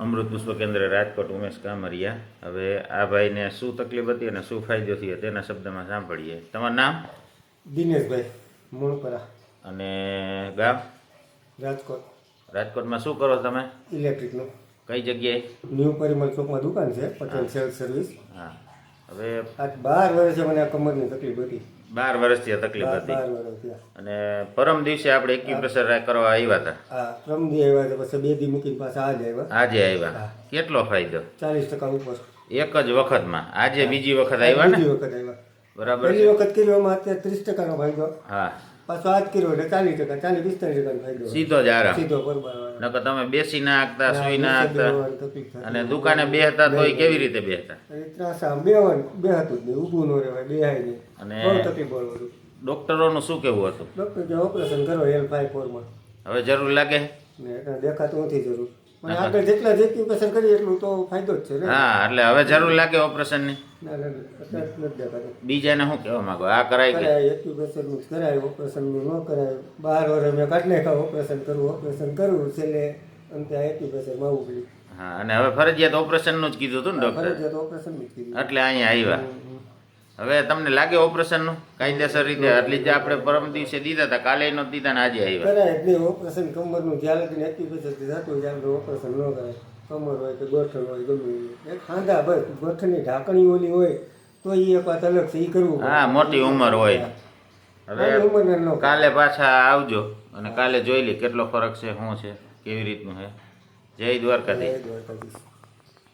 અમૃત પુષ્પ કેન્દ્ર રાજકોટ ઉમેશ કામરિયા. હવે આ ભાઈને શું તકલીફ હતી અને શું ફાયદો થયો તેના શબ્દમાં સાંભળીએ. તમારું નામ? દિનેશભાઈ મૂળપરા. અને ગામ? રાજકોટ. રાજકોટમાં શું કરો તમે? ઇલેક્ટ્રિકનું. કઈ જગ્યાએ? ન્યૂ પરિમલ ચોકમાં દુકાન છે પટેલ સેલ્સ સર્વિસ. હા. હવે બાર વર્ષે મને કમરની તકલીફ હતી. બાર વર્ષથી તકલીફ હતી. અને પરમ દિવસે આપણે એક્યુપ્રેશર કરવા આવ્યા હતા. હા રમદી આવ્યા હતા પછી બે દી મૂકીને પાછા આજે આવ્યા. આજે આવ્યા. કેટલો ફાયદો? ચાલીસ ટકા ઉપર. એક જ વખતમાં. આજે બીજી વખત આવ્યા ને? બીજી વખત આવ્યા. બરાબર બીજી વખત વખત કર્યોમાં અત્યારે ત્રીસ ટકાનો ફાયદો. હા. પાછો આજ કર્યો એટલે ચાલીસ ટકા ચાલીસ પિસ્તાલીસ ટકા ફાયદો સીધો જ આરામ. સીધો પરબાર નકર તમે બેસી ના હાંકતા સુઈ ના હાંકતા. અને દુકાને બેહતા કેવી રીતે બેહતા? ત્રાસા બેહવાનું બેહતું જ નહીં ઊભું ન રહેવાય બેહાય નહીં. અને- બહુ તકલીફ હતું ડોક્ટરોનું શું કેવું હતું? ડૉક્ટર ઓપરેશન કરો એલ ફાઈવ ફોરમાં હવે જરૂર લાગે? દેખાતું નથી જરૂર. આગળ જેટલા જેટલી ઓપરેશન કરીએ એટલું તો ફાયદો જ છે ને. હા એટલે હવે જરૂર લાગે ઓપરેશનની બીજાને શું કહેવા માંગો? આ કરાય કે? કરાય એક્યુપ્રેશરનું કરાય ઓપરેશનનું ન કરાય. બાર વર્ષ મેં કાઢી નાખ્યા ઓપરેશન કરવું ઓપરેશન કરવું છેલ્લે અંતે આ એક્યુપ્રેશરમાં આવવું પડ્યું. હા અને હવે ફરજિયાત ઓપરેશનનું જ કીધું હતું ને ડોક્ટર ફરજિયાત ઓપરેશન જ કીધું. એટલે અહીંયા આવ્યા. હવે તમને લાગે ઓપરેશનનું કાયદેસર રીતે આટલી જે આપણે પરમ દિવસે દીધા હતા કાલે નો દીધા ને આજે આવ્યા. નહીં ઓપરેશન કમરનું જ્યારે લગીને એક્યુપ્રેશર થતું હોય ત્યાં લગી ઓપરેશન ન કરાય. કમર હોય કે ગોઠણ હોય ગમે. એક ખાંધા ભાઈ ગોઠણની ઢાંકણી ઓલી હોય તો એ એક વાત અલગ છે એ કરવું હા મોટી ઉંમર હોય. હવે. કાલે પાછા આવજો અને કાલે જોઈ લે કેટલો ફરક છે શું છે કેવી રીતનું છે. જય દ્વારકાધીશ.